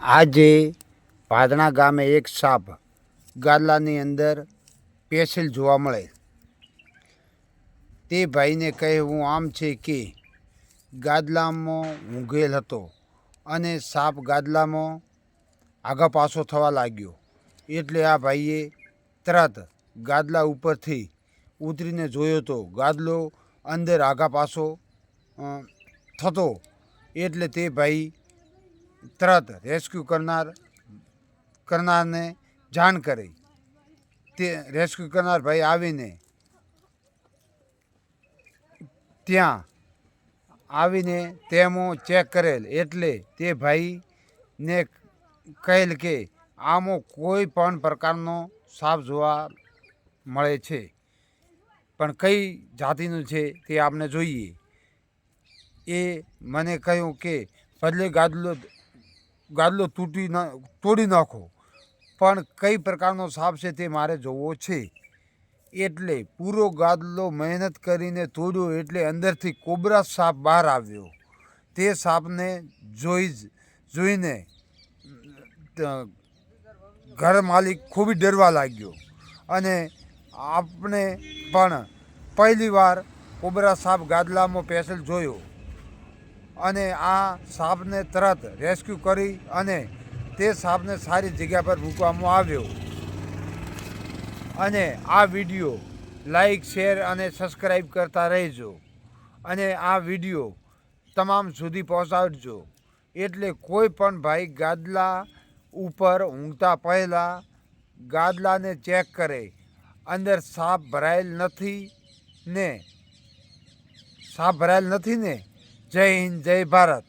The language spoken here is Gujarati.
આજે પાદણા ગામે એક સાપ ગાદલાની અંદર પેસેલ જોવા મળે. તે ભાઈને કહેવું આમ છે કે ગાદલામાં ઊંઘેલ હતો અને સાપ ગાદલામાં આગા પાછો થવા લાગ્યો. એટલે આ ભાઈએ તરત ગાદલા ઉપરથી ઉતરીને જોયો તો ગાદલો અંદર આગા પાછો થતો. એટલે તે ભાઈ તરત રેસ્ક્યુ કરનાર, કરનારને જાણ કરી. તે રેસ્ક્યુ કરનાર ભાઈ આવીને ત્યાં આવીને તેમો ચેક કરેલ. એટલે તે ભાઈને કહેલ કે આમાં કોઈ પણ પ્રકારનો સાપ જોવા મળે છે. પણ કઈ જાતિનું છે તે આપણે જોઈએ. એ મને કહ્યું કે પદલે ગાદલો ગાદલો તૂટી ના, તોડી નાખો. પણ કઈ પ્રકારનો સાપ છે તે મારે જોવો છે? એટલે પૂરો ગાદલો મહેનત કરીને તોડ્યો એટલે અંદરથી કોબરા સાપ બહાર આવ્યો. તે સાપને જોઈ જોઈને ઘર માલિક ખૂબ ડરવા લાગ્યો. અને આપણે પણ પહેલીવાર કોબરા સાપ ગાદલામાં પેસલ જોયો. અને આ સાપને તરત રેસ્ક્યુ કરી અને તે સાપને સારી જગ્યા પર મૂકવામાં આવ્યો. અને આ વીડિયો લાઈક શેર અને સબસ્ક્રાઈબ કરતા રહેજો. અને આ વીડિયો તમામ સુધી પહોંચાડજો. એટલે કોઈ પણ ભાઈ ગાદલા ઉપર ઊંઘતા પહેલાં ગાદલાને ચેક કરે. અંદર સાપ ભરાયેલ નથી ને, સાપ ભરાયેલ નથી ને? જય હિન્દ જય ભારત.